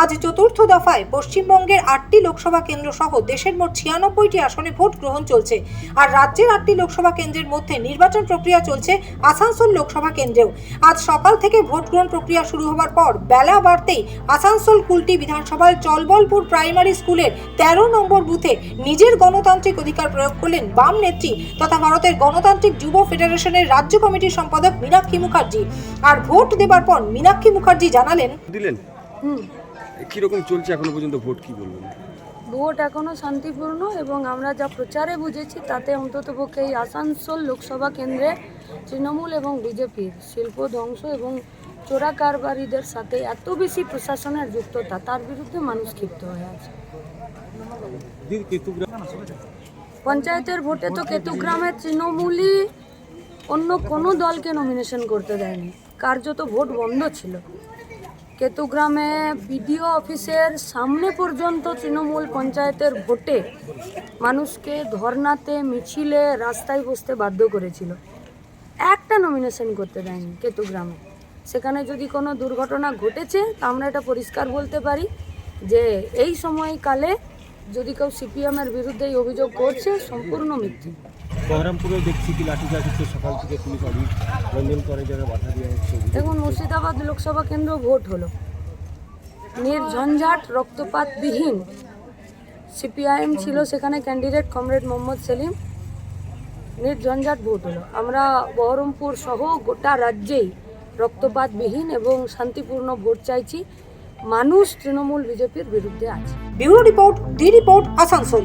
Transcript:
আজ চতুর্থ দফায় পশ্চিমবঙ্গের আটটি লোকসভা কেন্দ্র সহ দেশের মোট ছিয়ানব্বইটি আসনে ভোট গ্রহণ চলছে। আর রাজ্যের আটটি লোকসভা কেন্দ্রের মধ্যে নির্বাচন প্রক্রিয়া চলছে আসানসোল লোকসভা কেন্দ্রেও। আজ সকাল থেকে ভোট গ্রহণ প্রক্রিয়া শুরু হওয়ার পর বেলা বাড়তেই আসানসোল কুলটি বিধানসভার চলবলপুর প্রাইমারি স্কুলের তেরো নম্বর বুথে নিজের গণতান্ত্রিক অধিকার প্রয়োগ করলেন বাম নেত্রী তথা ভারতের গণতান্ত্রিক যুব ফেডারেশনের রাজ্য কমিটির সম্পাদক মীনাক্ষী মুখার্জি। আর ভোট দেবার পর মীনাক্ষী মুখার্জি জানালেন দিলেন। হুম। কীরকম চলছে এখনও পর্যন্ত ভোট কি বলবেন? ভোট এখনও শান্তিপূর্ণ এবং আমরা যা প্রচারে বুঝেছি তাতে অন্ততপক্ষে এই আসানসোল লোকসভা কেন্দ্রে তৃণমূল এবং বিজেপির শিল্প ধ্বংস এবং চোরা কারবারিদের সাথে এত বেশি প্রশাসনের যুক্ততা তার বিরুদ্ধে মানুষ ক্ষিপ্ত হয়ে আছে। পঞ্চায়েতের ভোটে তো কেতুগ্রামের তৃণমূলই অন্য কোনো দলকে নমিনেশন করতে দেয়নি। কার্যত ভোট বন্ধ ছিল। কেতুগ্রামে বিডিও অফিসের সামনে পর্যন্ত তৃণমূল পঞ্চায়েতের ভোটে মানুষকে ধর্নাতে, মিছিলে রাস্তায় বসতে বাধ্য করেছিল। একটা নমিনেশন করতে দেয়নি কেতুগ্রামে। সেখানে যদি কোনো দুর্ঘটনা ঘটেছে, তা আমরা এটা পরিষ্কার বলতে পারি যে এই সময়কালে যদি কেউ সিপিএমের বিরুদ্ধে অভিযোগ করছে, সম্পূর্ণ মিথ্যে। বহরমপুরেও দেখছি কি লাঠিচার্জ হচ্ছে। সকাল থেকে পুলিশ রঞ্জন করে জায়গায় বাধা দেওয়া হচ্ছে দেখুন মুর্শিদাবাদ লোকসভা কেন্দ্র ভোট হলো। নির্ঝঞ্ঝাট রক্তপাতবিহীন সিপিআইএম ছিল সেখানে ক্যান্ডিডেট কমরেড মোহাম্মদ সেলিম। নির্ঝঞ্ঝাট ভোট হলো। আমরা বহরমপুর সহ গোটা রাজ্যেই রক্তপাতবিহীন এবং শান্তিপূর্ণ ভোট চাইছি। মানুষ তৃণমূল বিজেপির বিরুদ্ধে আছে। Bureau report D report Asansol.